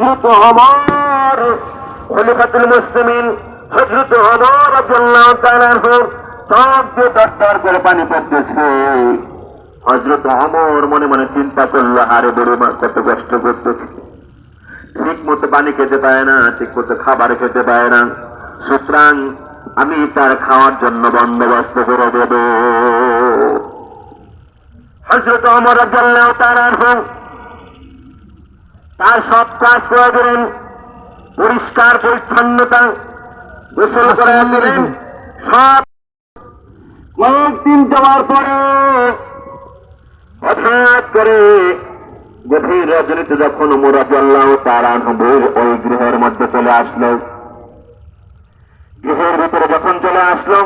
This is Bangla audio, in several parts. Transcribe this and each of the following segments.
পানি আরে কত কষ্ট করতেছে। ঠিক মতো পানি খেতে পায় না ঠিক মতো খাবার খেতে পায় না। সুতরাং আমি তার খাওয়ার জন্য বন্দোবস্ত করে দেব। হজরত অমর তাআলা আনহু তার সব কাজ করে দিলেন পরিষ্কার পরিচ্ছন্নতা গোসল করে দিলেন সব কয়েকদিন যাওয়ার পরে হঠাৎ করে গভীর রজনীতে যখন মুরাজ্লাহ তার আনহুর ওই গৃহের মধ্যে চলে আসলো। গৃহের ভিতরে যখন চলে আসলো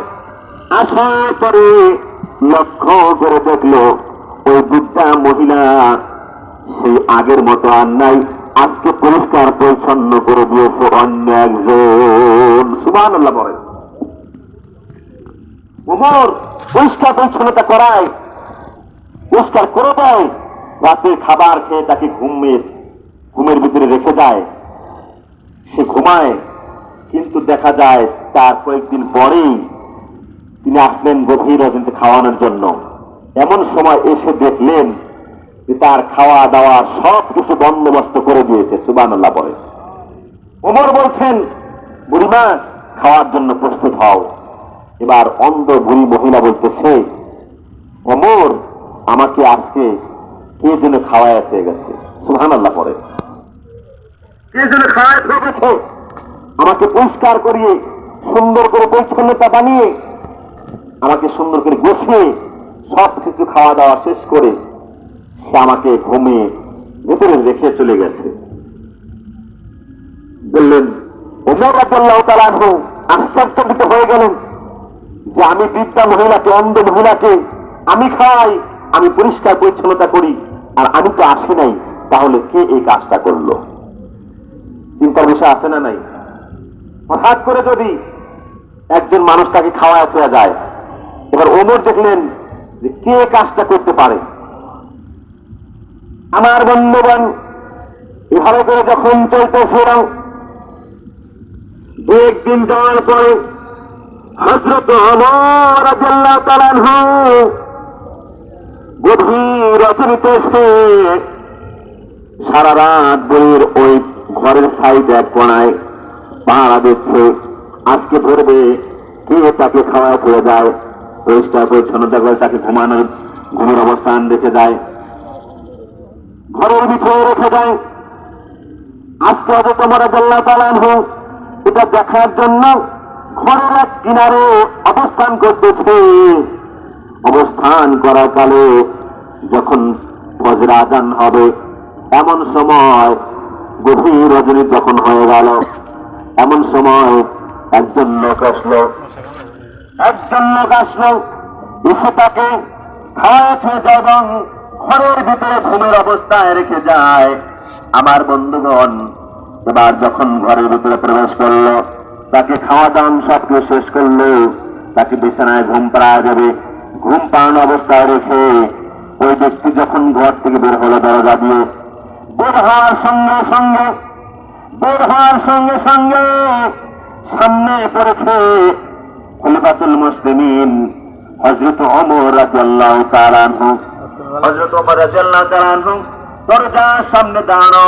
আসার পরে লক্ষ্য করে দেখল ওই বৃদ্ধা মহিলা সেই আগের মতো আর নাই। আজকে পরিষ্কার পরিচ্ছন্ন করে দিয়েছে অন্য একজন। সুমান আল্লাহ বলে উমর পরিষ্কার পরিচ্ছন্নতা করায়। পরিষ্কার করে দেয়। রাতে খাবার খেয়ে তাকে ঘুমের ঘুমের ভিতরে রেখে যায়। সে ঘুমায়। কিন্তু দেখা যায় তার কয়েকদিন পরেই তিনি আসলেন গভীর রজনীতে খাওয়ানোর জন্য। এমন সময় এসে দেখলেন তার খাওয়া দাওয়া সব কিছু বন্দোবস্ত করে দিয়েছে সুবান আল্লাহ বলে। ওমর বলছেন, বুড়িমা, খাওয়ার জন্য প্রস্তুত হও। এবার অন্ধ বুড়ি মহিলা বলতেছে, ওমর, আমাকে আজকে কে যেন খাওয়ায় হয়ে গেছে? সুহান আল্লাহ পরে কে যেন খাওয়ায় গেছে? আমাকে পরিষ্কার করিয়ে, সুন্দর করে পরিচ্ছন্নতা বানিয়ে, আমাকে সুন্দর করে গুছিয়ে সব কিছু খাওয়া দাওয়া শেষ করে সে আমাকে ঘুমে ভেতরে রেখে চলে গেছে। বললেন আশ্চর্যিত হয়ে গেলেন যে আমি বিদ্যা মহিলাকে, অন্ধ মহিলাকে আমি খাই, আমি পরিষ্কার পরিচ্ছন্নতা করি, আর আমি তো আসি নাই, তাহলে কে এই কাজটা করল? চিন্তার বিষয় আছে না নাই? হঠাৎ করে যদি একজন মানুষ তাকে খাওয়ায় চলে যায়, এবার ওমর দেখলেন যে কে কাজটা করতে পারে? আমার বন্ধুবান এভাবে করে যখন চলতেছিল দু একদিন যাওয়ার পরে হজরত অমর আল্লাহ তালানহ গভীর রচনিতে সারা রাত বইয়ের ওই ঘরের সাইড এক কোনায় পাহারা দিচ্ছে। আজকে পড়বে কে তাকে খাওয়া করে যায় পরিষ্কার পরিচ্ছন্নতা করে তাকে ঘুমানোর, ঘুমের অবস্থান রেখে দেয়। ঘরের ভিতরে রেখে দেয়। আজকে হবে তোমার আল্লাহ তালানহ এটা দেখার জন্য ঘরের এক কিনারে অবস্থান করতেছে। অবস্থান করার কালে যখন ফজর আজান হবে, এমন সময় গভীর রজনী যখন হয়ে গেল, এমন সময় একজন লোক আসলো। একজন লোক আসলো, এসে তাকে খাওয়া খেয়ে ঘরের ভিতরে ঘুমের অবস্থায় রেখে যায়। আমার বন্ধুগণ, এবার যখন ঘরের ভিতরে প্রবেশ করল, তাকে খাওয়া দাওয়া সব কিছু শেষ করল। তাকে বিছানায় ঘুম পাড়া যাবে ঘুম পাড়ানো অবস্থায় রেখে ওই ব্যক্তি যখন ঘর থেকে বের হলো দরজা দিয়ে, বের হওয়ার সঙ্গে সঙ্গে, বের হওয়ার সঙ্গে সঙ্গে সামনে পড়েছে খলিফাতুল মুসলিমিন হজরত অমর রাজিয়াল্লাহু তাআলা আনহু। দরজার সামনে দাঁড়ানো।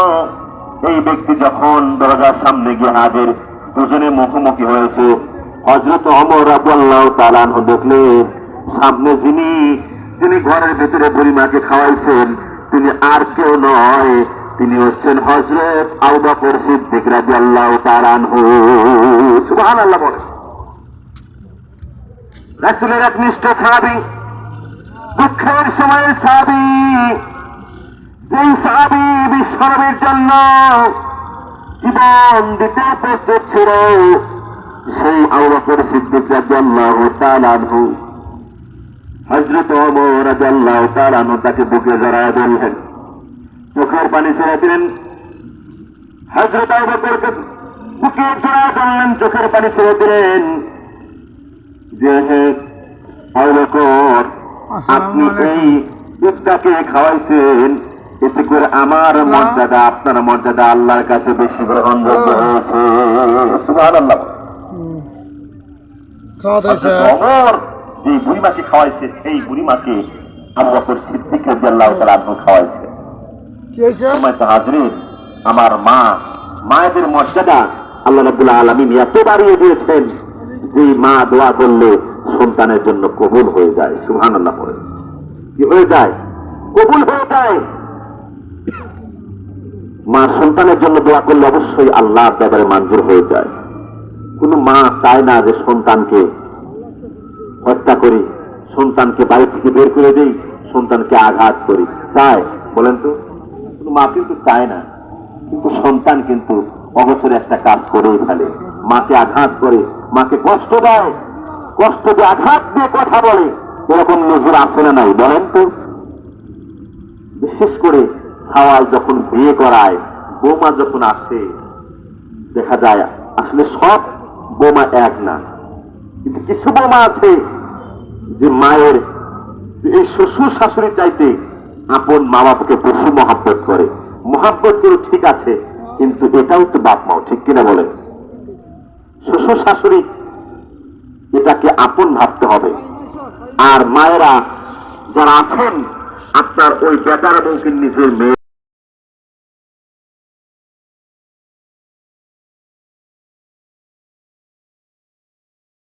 এই ব্যক্তি যখন দরজার সামনে গিয়ে হাজির, দুজনে মুখোমুখি হয়েছে। হজরত অমর রাজিয়াল্লাহু তাআলা আনহু দেখলেন, সামনে যিনি যিনি ঘরের ভেতরে বুড়িমাকে খাওয়াইছেন, তিনি আর কেউ নয়, তিনি হচ্ছেন হজরত আবু বকর সিদ্দিক রাদিয়াল্লাহু তাআলা আনহু। সুবহানাল্লাহ বলে রাসূলের একনিষ্ঠ সাহাবী দুঃখের সময়ের সাবি যেই সাহাবী বিশ্বনবীর জন্য জীবন দিতে প্রস্তুত ছিল, সেই আবু বকর সিদ্দিক রাদিয়াল্লাহু তাআলা আনহু। হজরত ওমর রাদিয়াল্লাহু তাআলা আনহু তাকে বুকে জড়ায় ধরলেন। চোখের পানি ছেড়ে দিলেন। হজরত আবু বকরকে বুকে জড়ায় ধরলেন, চোখের পানি ছেড়ে দিলেন। যে হে আবু বকর আপনি এই দুধটাকে খাওয়াইছেন এতে করে আমার মর্যাদা আপনার মর্যাদা আল্লাহর কাছে বেশি গ্রহণযোগ্য হয়েছে অমর যে বুড়িমাকে খাওয়াইছে সেই বুড়িমাকে আবু বকর সিদ্দিক রাদিয়াল্লাহু তাআলা আনহু খাওয়াইছে। সময় তো হাজরিন আমার মা মায়েদের মর্যাদা আল্লাহ রাব্বুল আলামিন এত বাড়িয়ে দিয়েছেন যে মা দোয়া করলে। সন্তানের জন্য কবুল হয়ে যায়, সুবহানাল্লাহ পড়ে। কি হয়ে যায়? কবুল হয়ে যায়। মা সন্তানের জন্য দোয়া করলে অবশ্যই আল্লাহর ব্যাপারে মঞ্জুর হয়ে যায়। কোন মা চায় না যে সন্তানকে হত্যা করি, সন্তানকে বাড়ি থেকে বের করে দেই, সন্তানকে আঘাত করি। চায়, বলেন তো? কোনো মা কিন্তু চায় না। কিন্তু সন্তান কিন্তু অবসরে একটা কাজ করেই ফেলে। মাকে আঘাত করে, মাকে কষ্ট দেয়। কষ্ট দিয়ে আঘাত দিয়ে কথা বলে। এরকম নজর আসে না নাই, বলেন তো। বিশেষ করে সাওয়াল যখন বিয়ে করায়, বৌমা যখন আসে, দেখা যায় আসলে সব বৌমা এক না। কিন্তু কিছু বোমা আছে যে মায়ের এই শ্বশুর শাশুড়ি চাইতে আপন মা বাবাকে বেশি মহাব্বত করে। মহাব্বত করে ঠিক আছে, কিন্তু এটাও তো বাপ মাও ঠিক কিনা বলে শ্বশুর শাশুড়ি এটাকে আপন ভাবতে হবে। আর মায়েরা যারা আছেন আপনার ওই বেটার বউকে নিজের মেয়ে